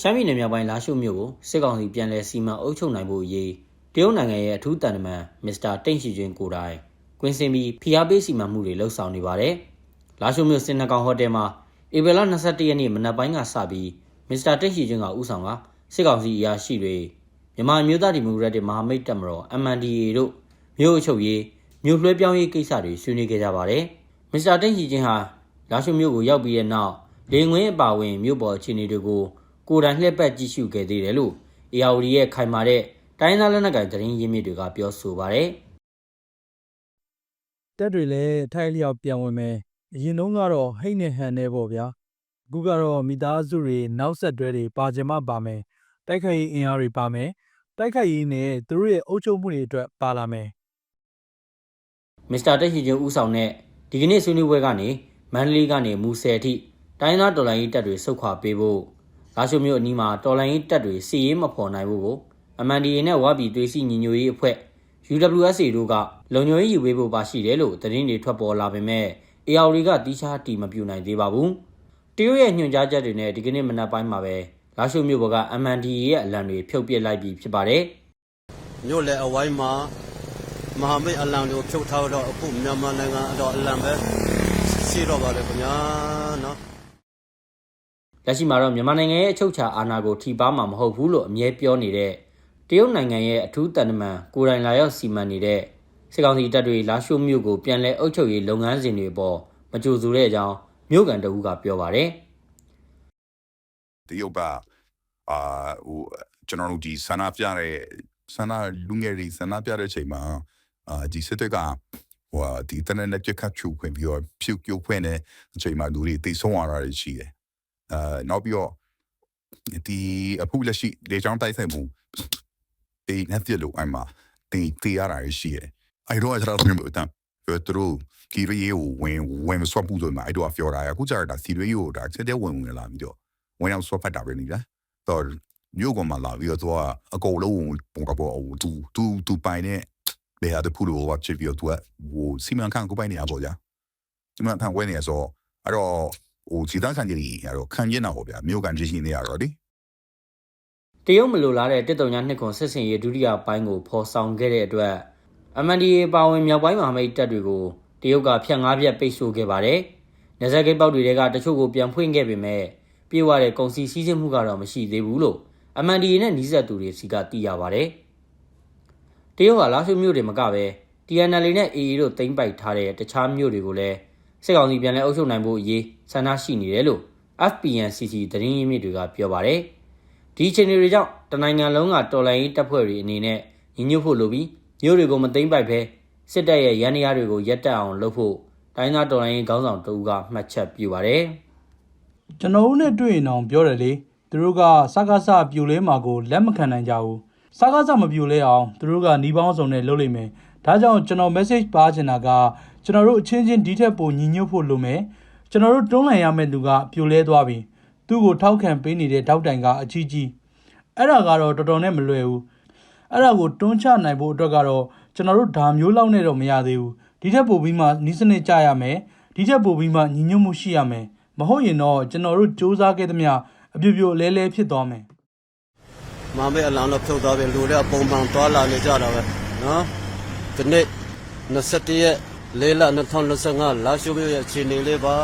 ရှမ်းပြည်နယ်မြောက်ပိုင်းလာရှိုးမြို့ကိုစစ်ကောင်စီပြန်လည်စီမံအုပ်ချုပ်နိုင်ဖို့အရေးတရုတ်နိုင်ငံရဲ့အထူးတန်တမန်မစ္စတာတိန့်ရှိချင်းကိုယ်တိုင်ကွင်းစင်ပြီးဖိအားပေးစီမံမှုတွေလှုပ်ဆောင်နေပါတယ်။လာရှိုးမြို့စင်နကောင်ဟိုတယ်မှာဧပြီလ22ရက်နေ့မနက်ပိုင်းကစပြီးမစ္စတာတိန့်ရှိချင်းကဥဆောင်ကစစ်ကောင်စီအရာရှိတွေမြန်မာအမျိုးသားဒီမိုကရက်တစ်မဟာမိတ်တပ်မတော် MNDAA တို့မြို့အချုပ်ရေးမြို့လွှဲပြောင်းရေးကိစ္စတွေဆွေးနွေးခဲ့ကြပါတယ်။မစ္စတာတိန့်ရှိချင်းဟာလာရှိုးမြို့ကိုရောက်ပြီးတဲ့နောက်လေငွင်းအပါဝင်မြို့ပေါ်အခြေအနေတွေကို ကိုယ်တိုင်လှည့်ပတ်ကြည့်ရှုခဲ့သေးတယ်လို့ ARD ရဲ့ခိုင်မာတဲ့တိုင်းသားလက်နက်ကိုင်သတင်းရင်းမြစ်တွေကပြောဆိုပါတယ်တက်တွေလည်းထိုက်လျောက်ပြန်ဝင်မယ်အရင်တုန်းကတော့ဟိတ်နဲ့ဟန်နဲ့ပေါ့ဗျာအခုကတော့မိသားစုတွေနောက်ဆက်တွဲတွေပါကြမပါမယ်တိုက်ခိုက်ရေးအင်အားတွေပါမယ်တိုက်ခိုက်ရေးနဲ့သူတို့ရဲ့အုပ်ချုပ်မှုတွေအတွက်ပါလာမယ်။မစ္စတာတက်ရှိချင်းဦးဆောင်တဲ့ဒီကနေ့ဆွေးနွေးပွဲကနေမန္တလေးကနေမူဆယ်အထိတိုင်းသားတော်လှန်ရေးတပ်တွေဆုတ်ခွာပေးဖို့ လာရှိုမြို့အနီးမှာတော်လှန်ရေးတပ်တွေစီရေးမဖော်နိုင်ဖို့ကို MNDAA နဲ့ဝါပြည်သွေးစီညီညွတ်ရေးအဖွဲ့ UWSA တို့ကလုံခြုံရေးယူပေးဖို့ပါရှိတယ်လို့သတင်းတွေထွက်ပေါ်လာပေမဲ့ AR ကတီးခြားတီမပြူနိုင်သေးပါဘူး။တရုတ်ရဲ့ညွှန်ကြားချက်တွေနဲ့ဒီကနေ့မနက်ပိုင်းမှာပဲလာရှိုမြို့ဘော်က MNDAA ရဲ့အလံတွေဖြုတ်ပစ်လိုက်ပြီးဖြစ်ပါတယ်။မြို့လေအဝိုင်းမှာမဟာမိတ်အလံကိုဖြုတ်ထားတော့အခုမြန်မာနိုင်ငံအတော့အလံပဲရှိတော့ပါတယ်ခင်ဗျာနော် လက်ရှိမှာတော့မြန်မာနိုင်ငံရဲ့အချုပ်အခြာအာဏာကိုထိပါမှာမဟုတ်ဘူးလို့အမြဲပြောနေတဲ့တရုတ်နိုင်ငံရဲ့အထူးတန်တမန်ကိုယ်တိုင်လာရောက်စီမံနေတဲ့စစ်ကောင်စီတပ်တွေလာရှိုးမြို့ကိုပြန်လည်အုပ်ချုပ်ရေးလုပ်ငန်းစဉ်တွေပေါ်မကြိုဆိုတဲ့အကြောင်းမြို့ကန်တအူးကပြောပါတယ်တရုတ်ကအာဟိုကျွန်တော်တို့ဒီဆန္ဒပြတဲ့ဆန္ဒလူငယ်တွေဆန္ဒပြတဲ့အချိန်မှာအာဒီစစ်တပ်ကဟိုဒီတနက်နဲ့ပြတ်ခတ်ချူခွင့်ပြီးတော့ဖြုတ်ကျုပ်ခွင့်နဲ့အချိန်မှာလူတွေတိတ်ဆုံးသွားတာရှိတယ် အာနောက်ပြီးတော့ဒီအခုလက်ရှိလေကြောင်းတိုက်ဆိုင်မှုဒီနဲ့ပြလို့အမှဒီတီရတာရှိတယ်အဲ့တော့ကျွန်တော်တို့ပြောတဲ့သူတို့ဒီရေကိုဝင်ဝင်ဆွတ်ပူတော့မှာအဲ့တော့ပြောတာအခုကျတော့စီရေကိုဒါချက်တဲ့ဝင်ဝင်လာပြီးတော့ဝင်အောင်ဆွတ်ဖတ်တာပဲနိလားတော့မြို့ကမှလာပြီးတော့သူကအကုန်လုံးပုံကပေါ်သူသူသူပိုင်တဲ့ဘယ်ဟာတဖူလို့ဝတ်ချပြီးတော့သူကဟိုစီမံခန့်ကိုပိုင်နေရပေါ့ဗျာစီမံခန့်ဝဲနေရဆိုအဲ့တော့ ဟိုစီတန်းခံကြီးအဲ့တော့ခံကျင်တာပေါ့ဗျာမြို့ကန်ကြီးရှိနေရတော့ဒီတရုတ်မလိုလားတဲ့တစ်တုံညာနှစ်ခွန်စစ်စင်ရေးဒုတိယပိုင်းကိုဖော်ဆောင်ခဲ့တဲ့အတွက် MNDAA ပါဝင်မြောက်ပိုင်းမဟာမိတ်တပ်တွေကိုတရုတ်ကဖြတ်ငားပြတ်ပိတ်ဆို့ခဲ့ပါတယ်။နေဆက်ဂိတ်ပေါက်တွေကတချို့ကိုပြန်ဖွင့်ခဲ့ပေမဲ့ပြေဝတဲ့ကုန်စည်စည်းစိမ်မှုကတော့မရှိသေးဘူးလို့ MNDAA နဲ့နှီးစပ်သူတွေစီကသိရပါတယ်။တရုတ်ကလာရှိုးမြို့တွေမကပဲ TNL နဲ့ AA တို့တင်ပိုက်ထားတဲ့တခြားမြို့တွေကိုလည်း စစ်ကောင်စီပြန်လည်အုပ်ချုပ်နိုင်ဖို့အရေးဆန္ဒရှိနေတယ်လို့ FPNCC သတင်းရင်းမြစ်တွေကပြောပါတယ်။ဒီအခြေအနေတွေကြောင့်တနိုင်ငံလုံးကတော်လှန်ရေးတပ်ဖွဲ့တွေအနေနဲ့ညီညွတ်ဖို့လိုပြီးမျိုးတွေကိုမသိမ့်ပိုက်ပဲစစ်တပ်ရဲ့ရန်ရာတွေကိုရပ်တန့်အောင်လုပ်ဖို့တိုင်းသားတော်လှန်ရေးခေါင်းဆောင်တဦးကမှတ်ချက်ပြုပါတယ်ကျွန်တော်တို့နဲ့တွေ့ရင်တော့ပြောတယ်လေသူတို့ကစကားစပြိုလဲမှာကိုလက်မခံနိုင်ကြဘူးစကားစမပြိုလဲအောင်သူတို့ကနှီးပေါင်းစုံနဲ့လုပ်လိမ့်မယ်ဒါကြောင့်ကျွန်တော် message ပါချင်တာက ကျွန်တော်တို့အချင်းချင်းဒီထက်ပိုညီညွတ်ဖို့လိုမယ်ကျွန်တော်တို့တွန်းလှန်ရမယ့်သူကပြိုလဲသွားပြီသူ့ကိုထောက်ခံပေးနေတဲ့ထောက်တိုင်ကအကြီးကြီးအဲ့ဒါကတော့တော်တော်နဲ့မလွယ်ဘူးအဲ့ဒါကိုတွန်းချနိုင်ဖို့အတွက်ကတော့ကျွန်တော်တို့ဒါမျိုးလောက်နဲ့တော့မရသေးဘူးဒီထက်ပိုပြီးမှနီးစနစ်ကြရမယ်ဒီထက်ပိုပြီးမှညီညွတ်မှုရှိရမယ်မဟုတ်ရင်တော့ကျွန်တော်တို့စူးစမ်းခဲ့သမျှအပြိုပြိုလဲလဲဖြစ်သွားမယ်မဟာမိတ်အလံတော့ဖြုတ်သွားပြီလူတွေကပုံမှန်သွားလာနေကြတာပဲနော်ဒီနေ့21ရက် ၄လ2025လာရှိုးမြို့ရဲ့အခြေအနေလေးပါ